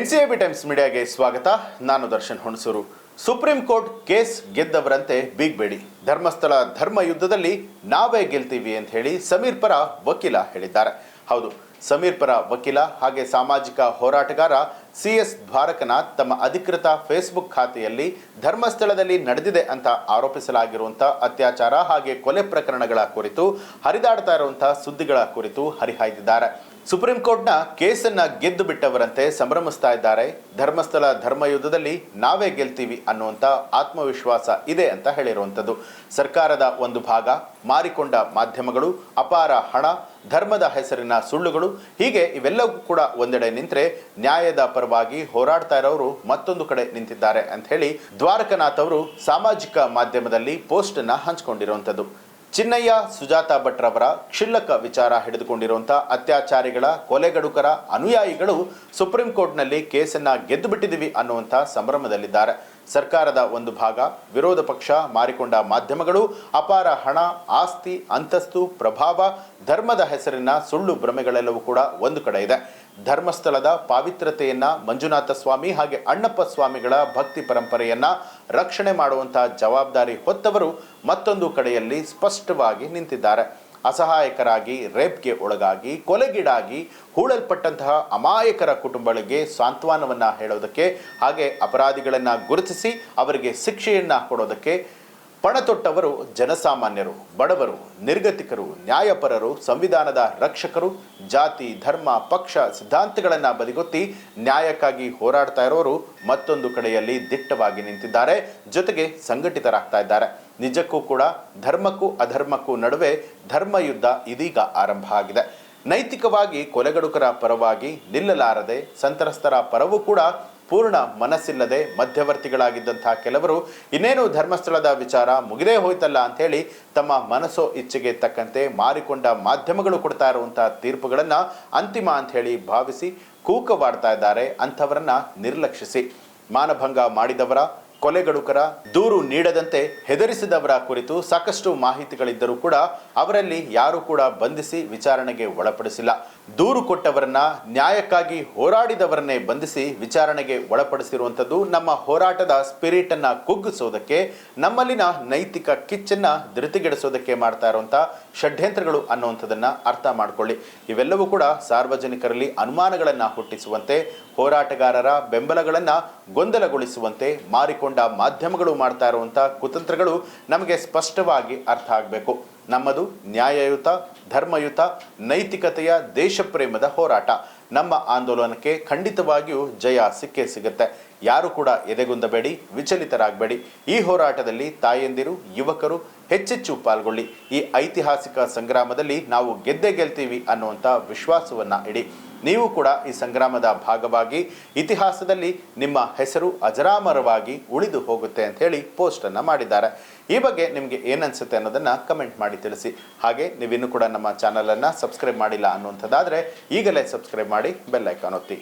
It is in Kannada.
ಎನ್ ಸಿ ಬಿ ಟೈಮ್ಸ್ ಮೀಡಿಯಾಗೆ ಸ್ವಾಗತ. ನಾನು Darshan Hunsur. Supreme Court case ಗೆದ್ದವರಂತೆ ಬೀಗ್ಬೇಡಿ. ಧರ್ಮಸ್ಥಳ ಧರ್ಮ ಯುದ್ಧದಲ್ಲಿ ನಾವೇ ಗೆಲ್ತೀವಿ ಅಂತ ಹೇಳಿ ಸಮೀರ್ ಪರ ವಕೀಲ ಹೇಳಿದ್ದಾರೆ. ಹೌದು, ಸಮೀರ್ ಪರ ವಕೀಲ ಹಾಗೆ ಸಾಮಾಜಿಕ ಹೋರಾಟಗಾರ ಸಿ ಎಸ್ ದ್ವಾರಕನಾಥ್ ತಮ್ಮ ಅಧಿಕೃತ ಫೇಸ್ಬುಕ್ ಖಾತೆಯಲ್ಲಿ ಧರ್ಮಸ್ಥಳದಲ್ಲಿ ನಡೆದಿದೆ ಅಂತ ಆರೋಪಿಸಲಾಗಿರುವಂಥ ಅತ್ಯಾಚಾರ ಹಾಗೆ ಕೊಲೆ ಪ್ರಕರಣಗಳ ಕುರಿತು ಹರಿದಾಡ್ತಾ ಇರುವಂಥ ಸುದ್ದಿಗಳ ಕುರಿತು ಹರಿಹಾಯ್ದಿದ್ದಾರೆ. ಸುಪ್ರೀಂ ಕೋರ್ಟ್ನ ಕೇಸನ್ನ ಗೆದ್ದು ಬಿಟ್ಟವರಂತೆ ಸಂಭ್ರಮಿಸ್ತಾ ಇದ್ದಾರೆ. ಧರ್ಮಸ್ಥಳ ಧರ್ಮಯುದ್ಧದಲ್ಲಿ ನಾವೇ ಗೆಲ್ತೀವಿ ಅನ್ನುವಂಥ ಆತ್ಮವಿಶ್ವಾಸ ಇದೆ ಅಂತ ಹೇಳಿರುವಂಥದ್ದು. ಸರ್ಕಾರದ ಒಂದು ಭಾಗ, ಮಾರಿಕೊಂಡ ಮಾಧ್ಯಮಗಳು, ಅಪಾರ ಹಣ, ಧರ್ಮದ ಹೆಸರಿನ ಸುಳ್ಳುಗಳು, ಹೀಗೆ ಇವೆಲ್ಲವೂ ಕೂಡ ಒಂದೆಡೆ ನಿಂತರೆ ನ್ಯಾಯದ ಪರವಾಗಿ ಹೋರಾಡ್ತಾ ಇರೋರು ಮತ್ತೊಂದು ಕಡೆ ನಿಂತಿದ್ದಾರೆ ಅಂತ ಹೇಳಿ ದ್ವಾರಕನಾಥ್ ಅವರು ಸಾಮಾಜಿಕ ಮಾಧ್ಯಮದಲ್ಲಿ ಪೋಸ್ಟ್ ಅನ್ನ ಹಂಚಿಕೊಂಡಿರುವಂಥದ್ದು. ಚಿನ್ನಯ್ಯ, ಸುಜಾತ ಭಟ್ರವರ ಕ್ಷುಲ್ಲಕ ವಿಚಾರ ಹಿಡಿದುಕೊಂಡಿರುವಂಥ ಅತ್ಯಾಚಾರಿಗಳ, ಕೊಲೆಗಡುಕರ ಅನುಯಾಯಿಗಳು ಸುಪ್ರೀಂ ಕೋರ್ಟ್ನಲ್ಲಿ ಕೇಸನ್ನ ಗೆದ್ದು ಬಿಟ್ಟಿದ್ದೀವಿ ಅನ್ನುವಂಥ ಸಂಭ್ರಮದಲ್ಲಿದ್ದಾರೆ. ಸರ್ಕಾರದ ಒಂದು ಭಾಗ. ವಿರೋಧ ಪಕ್ಷ ಮಾರಿಕೊಂಡ ಮಾಧ್ಯಮಗಳು ಅಪಾರ ಹಣ, ಆಸ್ತಿ, ಅಂತಸ್ತು, ಪ್ರಭಾವ, ಧರ್ಮದ ಹೆಸರಿನ ಸುಳ್ಳು ಭ್ರಮೆಗಳೆಲ್ಲವೂ ಕೂಡ ಒಂದು ಕಡೆ ಇದೆ. ಧರ್ಮಸ್ಥಳದ ಪಾವಿತ್ರತೆಯನ್ನ ಮಂಜುನಾಥ ಸ್ವಾಮಿ ಹಾಗೆ ಅಣ್ಣಪ್ಪ ಸ್ವಾಮಿಗಳ ಭಕ್ತಿ ಪರಂಪರೆಯನ್ನ ರಕ್ಷಣೆ ಮಾಡುವಂತಹ ಜವಾಬ್ದಾರಿ ಹೊತ್ತವರು ಮತ್ತೊಂದು ಕಡೆಯಲ್ಲಿ ಸ್ಪಷ್ಟವಾಗಿ ನಿಂತಿದ್ದಾರೆ. ಅಸಹಾಯಕರಾಗಿ, ರೇಪ್ಗೆ ಒಳಗಾಗಿ, ಕೊಲೆಗೀಡಾಗಿ ಹೂಳಲ್ಪಟ್ಟಂತಹ ಅಮಾಯಕರ ಕುಟುಂಬಗಳಿಗೆ ಸಾಂತ್ವನವನ್ನು ಹೇಳೋದಕ್ಕೆ ಹಾಗೆ ಅಪರಾಧಿಗಳನ್ನು ಗುರುತಿಸಿ ಅವರಿಗೆ ಶಿಕ್ಷೆಯನ್ನು ಕೊಡೋದಕ್ಕೆ ಪಣತೊಟ್ಟವರು ಜನಸಾಮಾನ್ಯರು, ಬಡವರು, ನಿರ್ಗತಿಕರು, ನ್ಯಾಯಪರರು, ಸಂವಿಧಾನದ ರಕ್ಷಕರು, ಜಾತಿ, ಧರ್ಮ, ಪಕ್ಷ ಸಿದ್ಧಾಂತಗಳನ್ನು ಬದಿಗೊತ್ತಿ ನ್ಯಾಯಕ್ಕಾಗಿ ಹೋರಾಡ್ತಾ ಇರೋರು ಮತ್ತೊಂದು ಕಡೆಯಲ್ಲಿ ದಿಟ್ಟವಾಗಿ ನಿಂತಿದ್ದಾರೆ, ಜೊತೆಗೆ ಸಂಘಟಿತರಾಗ್ತಾ ಇದ್ದಾರೆ. ನಿಜಕ್ಕೂ ಕೂಡ ಧರ್ಮಕ್ಕೂ ಅಧರ್ಮಕ್ಕೂ ನಡುವೆ ಧರ್ಮ ಯುದ್ಧ ಇದೀಗ ಆರಂಭ ಆಗಿದೆ. ನೈತಿಕವಾಗಿ ಕೊಲೆಗಡುಕರ ಪರವಾಗಿ ನಿಲ್ಲಲಾರದೆ ಸಂತ್ರಸ್ತರ ಪರವೂ ಕೂಡ ಪೂರ್ಣ ಮನಸ್ಸಿಲ್ಲದೆ ಮಧ್ಯವರ್ತಿಗಳಾಗಿದ್ದಂತಹ ಕೆಲವರು, ಇನ್ನೇನು ಧರ್ಮಸ್ಥಳದ ವಿಚಾರ ಮುಗಿದೇ ಹೋಯ್ತಲ್ಲ ಅಂಥೇಳಿ ತಮ್ಮ ಮನಸ್ಸೋ ಇಚ್ಛೆಗೆ ತಕ್ಕಂತೆ ಮಾರಿಕೊಂಡ ಮಾಧ್ಯಮಗಳು ಕೊಡ್ತಾ ಇರುವಂತಹ ತೀರ್ಪುಗಳನ್ನು ಅಂತಿಮ ಅಂತ ಹೇಳಿ ಭಾವಿಸಿ ಕೂಕವಾಡ್ತಾ ಇದ್ದಾರೆ ಅಂಥವರನ್ನು ನಿರ್ಲಕ್ಷಿಸಿ. ಮಾನಭಂಗ ಮಾಡಿದವರ ಕೊಲೆಗಡುಕರ ದೂರು ನೀಡದಂತೆ ಹೆದರಿಸಿದವರ ಕುರಿತು ಸಾಕಷ್ಟು ಮಾಹಿತಿಗಳಿದ್ದರೂ ಕೂಡ ಅವರಲ್ಲಿ ಯಾರು ಕೂಡ ಬಂಧಿಸಿ ವಿಚಾರಣೆಗೆ ಒಳಪಡಿಸಿಲ್ಲ. ದೂರು ಕೊಟ್ಟವರನ್ನ ನ್ಯಾಯಕ್ಕಾಗಿ ಹೋರಾಡಿದವರನ್ನೇ ಬಂಧಿಸಿ ವಿಚಾರಣೆಗೆ ಒಳಪಡಿಸಿರುವಂಥದ್ದು ನಮ್ಮ ಹೋರಾಟದ ಸ್ಪಿರಿಟ್ ಅನ್ನ ಕುಗ್ಗಿಸೋದಕ್ಕೆ, ನಮ್ಮಲ್ಲಿನ ನೈತಿಕ ಕಿಚ್ಚನ್ನ ಧೃತಿಗೆಡಿಸೋದಕ್ಕೆ ಮಾಡ್ತಾ ಇರುವಂಥ ಷಡ್ಯಂತ್ರಗಳು ಅನ್ನುವಂಥದ್ದನ್ನ ಅರ್ಥ ಮಾಡಿಕೊಳ್ಳಿ. ಇವೆಲ್ಲವೂ ಕೂಡ ಸಾರ್ವಜನಿಕರಲ್ಲಿ ಅನುಮಾನಗಳನ್ನ ಹುಟ್ಟಿಸುವಂತೆ, ಹೋರಾಟಗಾರರ ಬೆಂಬಲಗಳನ್ನ ಗೊಂದಲಗೊಳಿಸುವಂತೆ ಮಾರಿಕೊಂಡ ಮಾಧ್ಯಮಗಳು ಮಾಡ್ತಾ ಇರುವಂಥ ಕುತಂತ್ರಗಳು ನಮಗೆ ಸ್ಪಷ್ಟವಾಗಿ ಅರ್ಥ ಆಗಬೇಕು. ನಮ್ಮದು ನ್ಯಾಯಯುತ, ಧರ್ಮಯುತ, ನೈತಿಕತೆಯ ದೇಶಪ್ರೇಮದ ಹೋರಾಟ. ನಮ್ಮ ಆಂದೋಲನಕ್ಕೆ ಖಂಡಿತವಾಗಿಯೂ ಜಯ ಸಿಕ್ಕೇ ಸಿಗುತ್ತೆ. ಯಾರು ಕೂಡ ಎದೆಗುಂದಬೇಡಿ, ವಿಚಲಿತರಾಗಬೇಡಿ. ಈ ಹೋರಾಟದಲ್ಲಿ ತಾಯಂದಿರು, ಯುವಕರು ಹೆಚ್ಚೆಚ್ಚು ಪಾಲ್ಗೊಳ್ಳಿ. ಈ ಐತಿಹಾಸಿಕ ಸಂಗ್ರಾಮದಲ್ಲಿ ನಾವು ಗೆದ್ದೆ ಗೆಲ್ತೀವಿ ಅನ್ನುವಂಥ ವಿಶ್ವಾಸವನ್ನ ಇಡಿ. ನೀವು ಕೂಡ ಈ ಸಂಗ್ರಾಮದ ಭಾಗವಾಗಿ ಇತಿಹಾಸದಲ್ಲಿ ನಿಮ್ಮ ಹೆಸರು ಅಜರಾಮರವಾಗಿ ಉಳಿದು ಹೋಗುತ್ತೆ ಅಂತ ಹೇಳಿ ಪೋಸ್ಟ್ ಅನ್ನ ಮಾಡಿದ್ದಾರೆ. ಈ ಬಗ್ಗೆ ನಿಮಗೆ ಏನನ್ಸುತ್ತೆ ಅನ್ನೋದನ್ನ ಕಮೆಂಟ್ ಮಾಡಿ ತಿಳಿಸಿ. ಹಾಗೆ ನೀವಿನ್ನು ಕೂಡ ನಮ್ಮ ಚಾನಲನ್ನು ಸಬ್ಸ್ಕ್ರೈಬ್ ಮಾಡಿಲ್ಲ ಅನ್ನುವಂಥದ್ದಾದರೆ ಈಗಲೇ ಸಬ್ಸ್ಕ್ರೈಬ್ ಮಾಡಿ ಬೆಲ್ಲೈಕಾನ್ ಒತ್ತಿ.